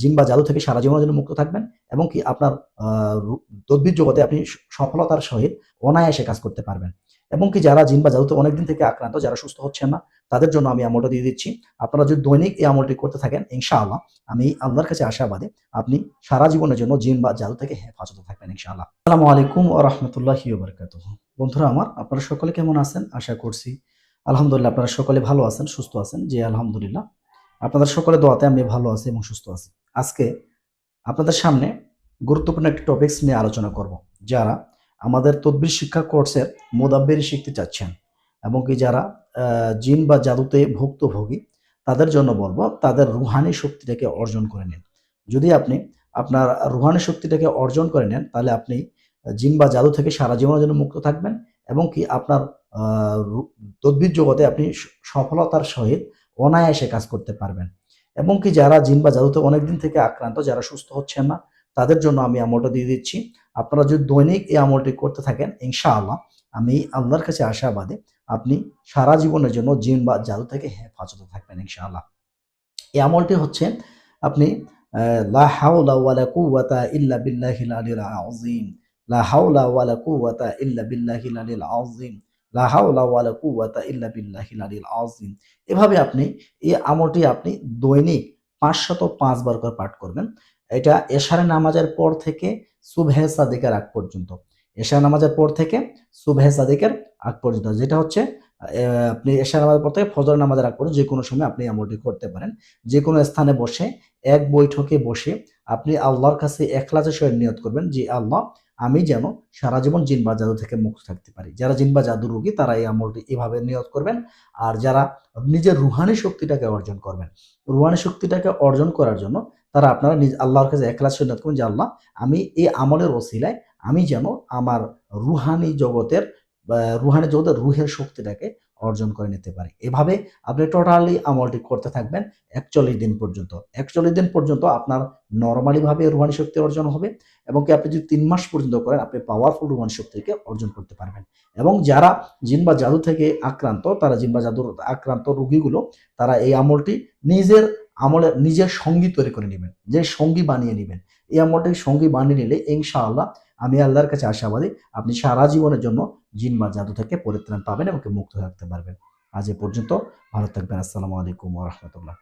জিন বা জাদু থেকে সারা জীবনের জন্য মুক্ত থাকবেন এবং কি আপনার তদ্বির জগতে আপনি সফলতার সহিত অনায়াসে কাজ করতে পারবেন। এবং কি যারা জিন বা জাদুতে অনেকদিন থেকে আক্রান্ত, যারা সুস্থ হচ্ছেন না, তাদের জন্য আমি আমলটা দিয়ে দিচ্ছি। আপনারা যদি দৈনিক এই আমলটি করতে থাকেন, ইনশাআল্লাহ আমি আল্লাহর কাছে আশাবাদী আপনি সারা জীবনের জন্য জিন বা জাদু থেকে হেফাজতে থাকবেন, ইনশাআল্লাহ। আসসালামু আলাইকুম ও রহমতুল্লাহি বন্ধুরা আমার, আপনারা সকলে কেমন আছেন? আশা করছি, আলহামদুলিল্লাহ আপনারা সকলে ভালো আছেন, সুস্থ আছেন। জি, আলহামদুলিল্লাহ। আপনাদের সকলে দোয়াতে আমি ভালো আছি এবং সুস্থ আছি। আজকে আপনাদের সামনে গুরুত্বপূর্ণ একটি টপিকস নিয়ে আলোচনা করব, যারা আমাদের তদবির শিক্ষা কোর্সের মোদাব্বেরি শিখতে চাচ্ছেন এবং কি যারা জিন বা জাদুতে ভুক্তভোগী, তাদের জন্য বলব তাদের রুহানি শক্তিটাকে অর্জন করে নিন। যদি আপনি আপনার রুহানি শক্তিটাকে অর্জন করে নেন, তাহলে আপনি জিন বা জাদু থেকে সারা জীবনের জন্য মুক্ত থাকবেন এবং কি আপনার তদ্বির জগতে আপনি সফলতার সহিত অনায়াসে কাজ করতে পারবেন। এবং কি যারা জিন বা জাদুতে অনেকদিন থেকে আক্রান্ত, যারা সুস্থ হচ্ছেন না, তাদের জন্য আমি আমলটা দিয়ে দিচ্ছি। আপনারা যদি দৈনিক এই আমলটি করতে থাকেন, ইনশাআল্লাহ আমি আল্লাহর কাছে আশাবাদী আপনি সারা জীবনের জন্য জিন বা জাদু থেকে হেফাজতে থাকবেন, ইনশাআল্লাহ। এই আমলটি হচ্ছে আপনি লা হাওলা ওয়ালা কুওয়াতা ইল্লা বিল্লাহিল আলিল আযীম। লা হাওলা ওয়ালা কুওয়াতা ইল্লা বিল্লাহিল আলিল আযীম। এভাবে আপনি এই আমলটি আপনি দৈনিক পাঁচশত পাঁচবার করে পাঠ করবেন। এটা এশারে নামাজের পর থেকে সুবহে সাদিকের আগ পর্যন্ত। এশার নামাজের পর থেকে সুবহে সাদিকের আগ পর্যন্ত। যেটা হচ্ছে আপনি এশার নামাজের পর থেকে ফজর নামাজের আগ পর্যন্ত যে কোনো সময় আপনি আমলটি করতে পারেন। যে কোনো স্থানে বসে, এক বৈঠকে বসে আপনি আল্লাহর কাছে একলাসের সহ নিয়ত করবেন যে, আল্লাহ, আমি যেন সারা জীবন জিন বা জাদু থেকে মুক্ত থাকতে পারি। যারা জিন বা জাদু রোগী, তারা এই আমলটি এভাবে নিয়ত করবেন। আর যারা নিজের রুহানি শক্তিটাকে অর্জন করবেন, রুহানি শক্তিটাকে অর্জন করার জন্য তারা আপনারা নিজ আল্লাহর কাছে সহিত নিয়ত করবেন যে, আল্লাহ, আমি এই আমলের ওসিলায় আমি যেন আমার রুহানি জগতের রুহানি জগতের রুহের শক্তিটাকে অর্জন করে নিতে পারি। এভাবে আপনি টোটালি আমলটি করতে থাকবেন একচল্লিশ দিন পর্যন্ত। একচল্লিশ দিন পর্যন্ত আপনার নর্মালি ভাবে রুহানি শক্তি অর্জন হবে এবং কি আপনি যদি তিন মাস পর্যন্ত করেন, আপনি পাওয়ারফুল রুহানি শক্তিকে অর্জন করতে পারবেন। এবং যারা জিন বা জাদু থেকে আক্রান্ত, তারা জিন বা জাদুর আক্রান্ত রোগীগুলো, তারা এই আমলটি নিজের আমলে নিজের সঙ্গী তৈরি করে নেবেন। যে সঙ্গী বানিয়ে নেবেন। এই আমলটি সঙ্গী বানিয়ে নিলে ইনশাআল্লাহ আমি আল্লাহর কাছে আশাবাদী, আপনি সারা জীবনের জন্য জিন বা জাদু থেকে পরিত্রাণ পাবেন এবং মুক্ত থাকতে পারবেন। আজ এ পর্যন্ত ভালো থাকবেন। আসসালামু আলাইকুম রাহমাতুল্লাহ।